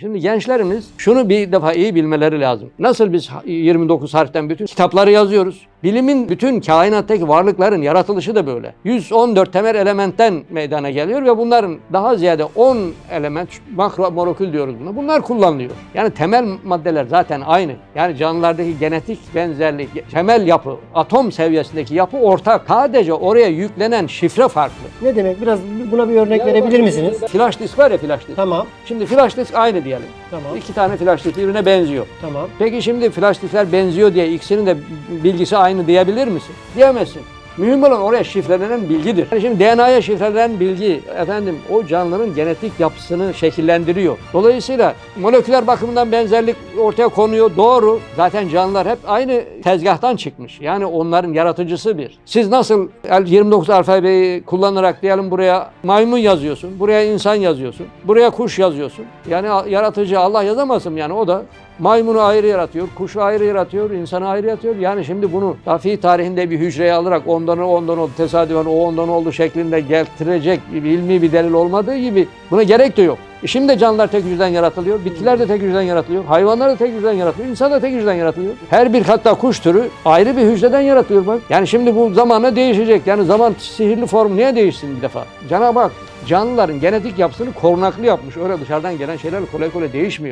Şimdi gençlerimiz şunu bir defa iyi bilmeleri lazım. Nasıl biz 29 harften bütün kitapları yazıyoruz. Bilimin bütün kainattaki varlıkların yaratılışı da böyle. 114 temel elementten meydana geliyor ve bunların daha ziyade 10 element, makro molekül diyoruz buna. Bunlar kullanılıyor. Yani temel maddeler zaten aynı. Yani canlılardaki genetik benzerlik, temel yapı, atom seviyesindeki yapı ortak. Sadece oraya yüklenen şifre farklı. Ne demek? Biraz buna bir örnek verebilir misiniz? Flash disk var ya flash disk. Tamam, Şimdi flash disk aynı diyelim. tamam, İki tane flash disk birbirine benziyor. tamam. Peki şimdi flash diskler benziyor diye ikisinin de bilgisi aynı diyebilir misin? Diyemezsin. Mühim olan oraya şifrelenen bilgidir. Yani şimdi DNA'ya şifrelenen bilgi efendim o canlının genetik yapısını şekillendiriyor. Dolayısıyla moleküler bakımından benzerlik ortaya konuyor. Doğru. Zaten canlılar hep aynı tezgahtan çıkmış. Yani onların yaratıcısı bir. Siz nasıl 29 alfabeyi kullanarak diyelim buraya maymun yazıyorsun, buraya insan yazıyorsun, buraya kuş yazıyorsun. Yani yaratıcı Allah yazamazsın yani o da Maymunu ayrı yaratıyor, kuşu ayrı yaratıyor, insanı ayrı yaratıyor. Yani şimdi bunu Rafi tarihinde bir hücreye alarak ondan ondan oldu, tesadüfen o ondan oldu şeklinde getirecek bir ilmi bir delil olmadığı gibi buna gerek de yok. E şimdi de canlılar tek hücreden yaratılıyor, bitkiler de tek hücreden yaratılıyor, hayvanlar da tek hücreden yaratılıyor, insan da tek hücreden yaratılıyor. Her bir hatta kuş türü ayrı bir hücreden yaratılıyor bak. Yani şimdi bu zamanla değişecek. Yani zaman sihirli form niye değişsin bir defa? Cenab-ı Hak canlıların genetik yapısını korunaklı yapmış. Öyle dışarıdan gelen şeyler kolay kolay değişmiyor.